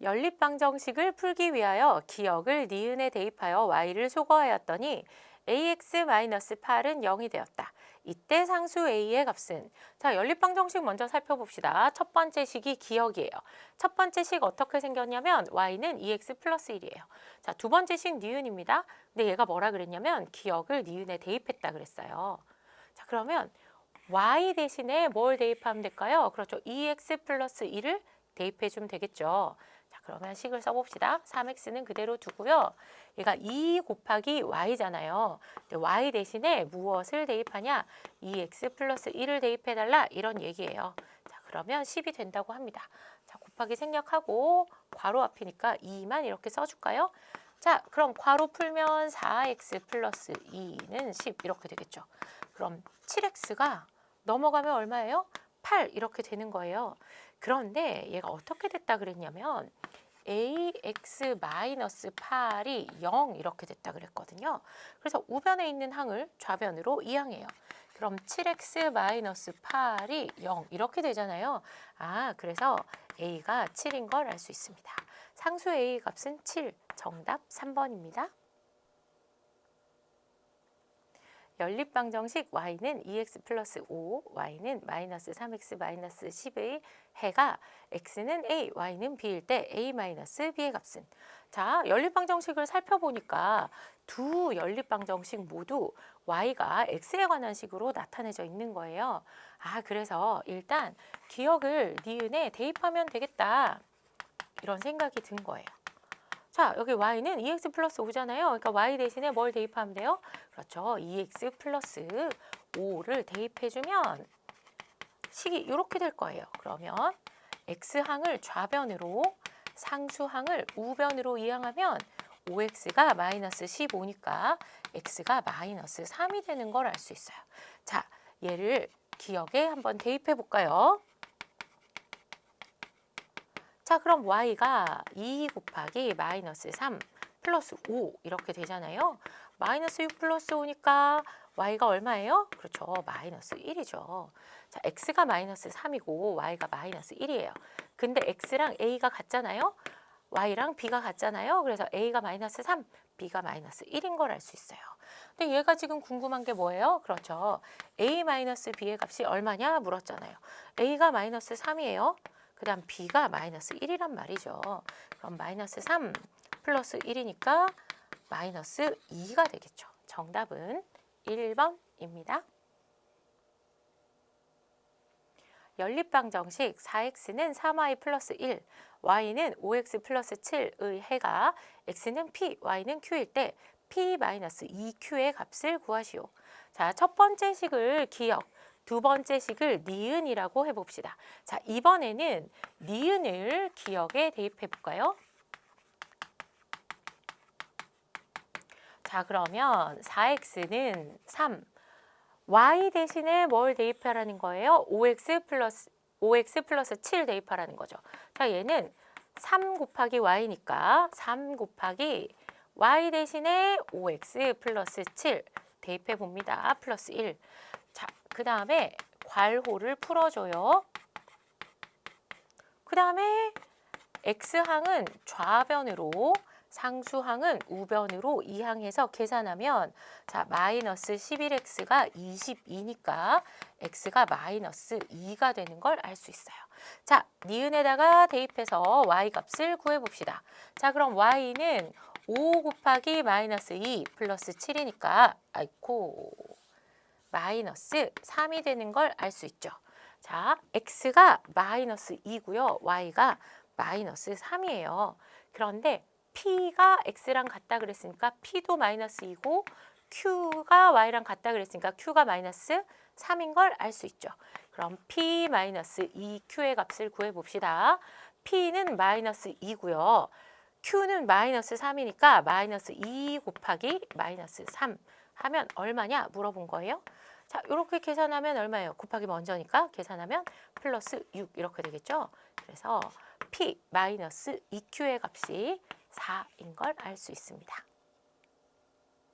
연립방정식을 풀기 위하여 기억을 니은에 대입하여 y를 소거하였더니 ax-8은 0이 되었다. 이때 상수 a의 값은 자 연립방정식 먼저 살펴봅시다. 첫 번째 식이 기억이에요. 첫 번째 식 어떻게 생겼냐면 y는 2x 플러스 1이에요. 자두 번째 식 니은입니다. 근데 얘가 뭐라 그랬냐면 기억을 니은에 대입했다 그랬어요. 자 그러면 y 대신에 뭘 대입하면 될까요? 그렇죠. 2x 플러스 1을 대입해 주면 되겠죠. 자, 그러면 식을 써봅시다. 3x는 그대로 두고요. 얘가 2 곱하기 y잖아요. y 대신에 무엇을 대입하냐? 2x 플러스 1을 대입해달라 이런 얘기예요. 자, 그러면 10이 된다고 합니다. 자, 곱하기 생략하고 괄호 앞이니까 2만 이렇게 써줄까요? 자, 그럼 괄호 풀면 4x 플러스 2는 10 이렇게 되겠죠. 그럼 7x가 넘어가면 얼마예요? 8 이렇게 되는 거예요. 그런데 얘가 어떻게 됐다 그랬냐면 ax-8이 0 이렇게 됐다 그랬거든요. 그래서 우변에 있는 항을 좌변으로 이항해요. 그럼 7x-8이 0 이렇게 되잖아요. 아, 그래서 a가 7인 걸 알 수 있습니다. 상수 a 값은 7, 정답 3번입니다. 연립방정식 y는 2x 플러스 5, y는 마이너스 3x 마이너스 10의 해가 x는 a, y는 b일 때 a 마이너스 b의 값은 자 연립방정식을 살펴보니까 두 연립방정식 모두 y가 x에 관한 식으로 나타내져 있는 거예요. 아 그래서 일단 기억을 니은에 대입하면 되겠다 이런 생각이 든 거예요. 자, 여기 y는 2x 플러스 5잖아요. 그러니까 y 대신에 뭘 대입하면 돼요? 그렇죠. 2x 플러스 5를 대입해주면 식이 이렇게 될 거예요. 그러면 x항을 좌변으로 상수항을 우변으로 이항하면 5x가 마이너스 15니까 x가 마이너스 3이 되는 걸 알 수 있어요. 자, 얘를 기억에 한번 대입해 볼까요? 자, 그럼 y가 2 곱하기 마이너스 3 플러스 5 이렇게 되잖아요. 마이너스 6 플러스 5니까 y가 얼마예요? 그렇죠. 마이너스 1이죠. 자, x가 마이너스 3이고 y가 마이너스 1이에요. 근데 x랑 a가 같잖아요. y랑 b가 같잖아요. 그래서 a가 마이너스 3, b가 마이너스 1인 걸 알 수 있어요. 근데 얘가 지금 궁금한 게 뭐예요? 그렇죠. a 마이너스 b의 값이 얼마냐 물었잖아요. a가 마이너스 3이에요. 그 다음 b가 마이너스 1이란 말이죠. 그럼 마이너스 3 플러스 1이니까 마이너스 2가 되겠죠. 정답은 1번입니다. 연립방정식 4x는 3y 플러스 1, y는 5x 플러스 7의 해가 x는 p, y는 q일 때 p 마이너스 2q의 값을 구하시오. 자, 첫 번째 식을 기억, 두 번째 식을 니은이라고 해봅시다. 자, 이번에는 니은을 기억에 대입해 볼까요? 자, 그러면 4x는 3, y 대신에 뭘 대입하라는 거예요? 5x 플러스 5x 플러스 7 대입하라는 거죠. 자, 얘는 3 곱하기 y니까 3 곱하기 y 대신에 5x 플러스 7 대입해 봅니다. 플러스 1. 자, 그 다음에 괄호를 풀어줘요. 그 다음에 x항은 좌변으로 상수항은 우변으로 이항해서 계산하면 자 마이너스 11x가 22니까 x가 마이너스 2가 되는 걸 알 수 있어요. 자 니은에다가 대입해서 y 값을 구해봅시다. 자 그럼 y는 5 곱하기 마이너스 2 플러스 7이니까 아이코 마이너스 3이 되는 걸 알 수 있죠. 자 x가 마이너스 2고요. y가 마이너스 3이에요. 그런데 P가 X랑 같다 그랬으니까 P도 마이너스 2고 Q가 Y랑 같다 그랬으니까 Q가 마이너스 3인 걸 알 수 있죠. 그럼 P 마이너스 2Q의 값을 구해봅시다. P는 마이너스 2고요. Q는 마이너스 3이니까 마이너스 2 곱하기 마이너스 3 하면 얼마냐 물어본 거예요. 자, 이렇게 계산하면 얼마예요? 곱하기 먼저니까 계산하면 플러스 6 이렇게 되겠죠. 그래서 P 마이너스 2Q의 값이 4인 걸 알 수 있습니다.